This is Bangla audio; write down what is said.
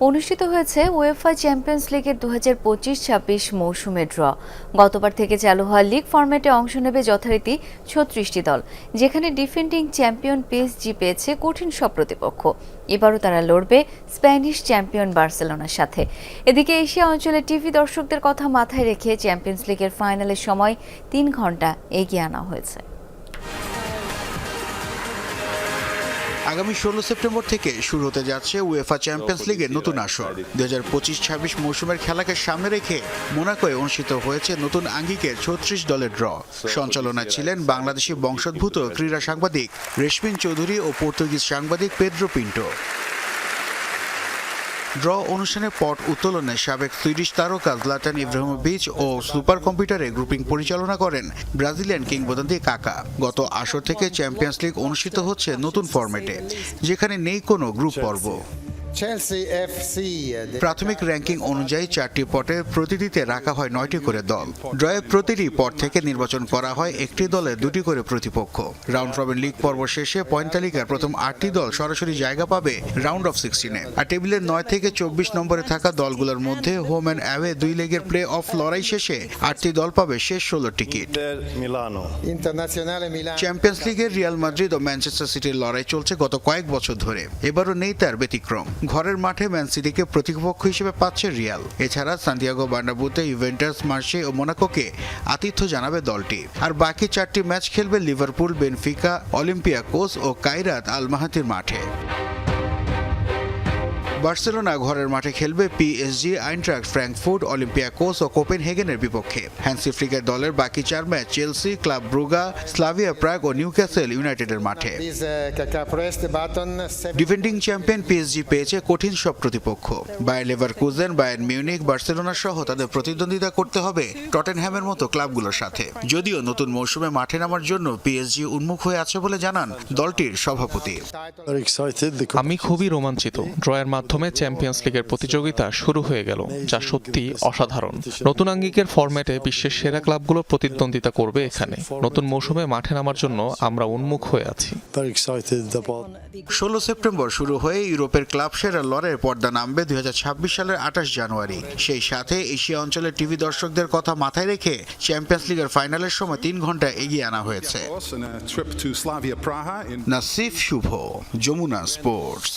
অনুষ্ঠিত হয়েছে ওয়েফা চ্যাম্পিয়ন্স লিগের দু হাজার পঁচিশ ছাব্বিশ মৌসুমে ড্র। গতবার থেকে চালু হওয়া লিগ ফরম্যাটে অংশ নেবে যথারীতি ছত্রিশটি দল, যেখানে ডিফেন্ডিং চ্যাম্পিয়ন পিএসজি পেয়েছে কঠিন সব প্রতিপক্ষ। এবারও তারা লড়বে স্প্যানিশ চ্যাম্পিয়ন বার্সেলোনার সাথে। এদিকে এশিয়া অঞ্চলে টিভি দর্শকদের কথা মাথায় রেখে চ্যাম্পিয়ন্স লিগের ফাইনালের সময় তিন ঘণ্টা এগিয়ে আনা হয়েছে। আগামী ষোলো সেপ্টেম্বর থেকে শুরু হতে যাচ্ছে উয়েফা চ্যাম্পিয়ন্স লিগের নতুন আসর। দু হাজার পঁচিশ ছাব্বিশ মৌসুমের খেলাকে সামনে রেখে মোনাকোয় অনুষ্ঠিত হয়েছে নতুন আঙ্গিকে ছত্রিশ দলের ড্র। সঞ্চালনায় ছিলেন বাংলাদেশি বংশোদ্ভূত ক্রীড়া সাংবাদিক রেশমিন চৌধুরী ও পর্তুগিজ সাংবাদিক পেদ্রো পিন্টো। ড্র অনুষ্ঠানে পট উত্তোলনে সাবেক সুইডিশ তারকা জ্লাটান ইব্রাহিমোভিচ ও সুপার কম্পিউটারে গ্রুপিং পরিচালনা করেন ব্রাজিলিয়ান কিংবদন্তি কাকা। গত আসর থেকে চ্যাম্পিয়ন্স লিগ অনুষ্ঠিত হচ্ছে নতুন ফরম্যাটে, যেখানে নেই কোনো গ্রুপ পর্ব। প্রাথমিক র্যাঙ্কিং অনুযায়ী চারটি পটে প্রতিটিতে রাখা হয় নয়টি করে দল। ড্রয়ে প্রতিটি পট থেকে নির্বাচন করা হয় একটি দলে দুটি করে প্রতিপক্ষ। রাউন্ড রবিন লিগ পর্ব শেষে পয়েন্ট তালিকার প্রথম আটটি দল সরাসরি জায়গা পাবে রাউন্ড অফ সিক্সটিনে। আর টেবিলের নয় থেকে চব্বিশ নম্বরে থাকা দলগুলোর মধ্যে হোম অ্যান্ড অ্যাওয়ে দুই লেগের প্লে অফ লড়াই শেষে আটটি দল পাবে শেষ ষোলো টিকিট। চ্যাম্পিয়ন্স লিগের রিয়াল মাদ্রিদ ও ম্যানচেস্টার সিটির লড়াই চলছে গত কয়েক বছর ধরে। এবারও নেই তার ব্যতিক্রম। ঘরের মাঠে ম্যান সিটিকে প্রতিপক্ষ হিসেবে পাচ্ছে রিয়াল এছাড়া সান্তিয়াগো বার্নাবুতে ইভেন্টাস মার্সে ও মোনাকোকে আতিথ্য জানাবে দলটি। আর বাকি চারটি ম্যাচ খেলবে লিভারপুল বেনফিকা অলিম্পিয়াকোস ও কাইরাত আলমাহাতির মাঠে। বার্সেলোনা ঘরের মাঠে খেলবে পিএসজি আইনট্রাক্ট ফ্র্যাঙ্কফুর্ট অলিম্পিয়াকোস ও কোপেনহেগেনের বিপক্ষে। হ্যান্সি ফ্লিকের দলের বাকি চার match Chelsea Club Brugge Slavia Prague ও নিউক্যাসেল ইউনাইটেডের মাঠে। ডিফেন্ডিং চ্যাম্পিয়ন পিএসজি পেয়েছে কঠিন সব প্রতিপক্ষ। Bayer Leverkusen Bayern Munich Barcelona সহ তাদের প্রতিদ্বন্দ্বিতা করতে হবে টটেনহ্যামের মতো ক্লাবগুলোর সাথে। যদিও নতুন মৌসুমে মাঠে নামার জন্য পিএসজি উন্মুখ হয়ে আছে বলে জানান দলটির সভাপতি। আমি খুবই রোমাঞ্চিত। ড্রয়ের মাধ্যমে চ্যাম্পিয়ন্স লিগের প্রতিযোগিতা শুরু হয়ে গেল যা সত্যি অসাধারণ। নতুন আঙ্গিকের ফরম্যাটে বিশ্বের সেরা ক্লাবগুলো প্রতিদ্বন্দ্বিতা করবে এখানে। নতুন মৌসুমে মাঠে নামার জন্য আমরা উন্মুখ হয়ে আছি। ষোলো সেপ্টেম্বর শুরু হয়ে ইউরোপের ক্লাব সেরা লড়াইয়ের পর্দা নামবে দুই হাজার ছাব্বিশ সালের আঠাশ জানুয়ারি। সেই সাথে এশিয়া অঞ্চলের টিভি দর্শকদের কথা মাথায় রেখে চ্যাম্পিয়ন্স লিগের ফাইনালের সময় তিন ঘণ্টা এগিয়ে আনা হয়েছে। নাসিফ শুভ যমুনা স্পোর্টস.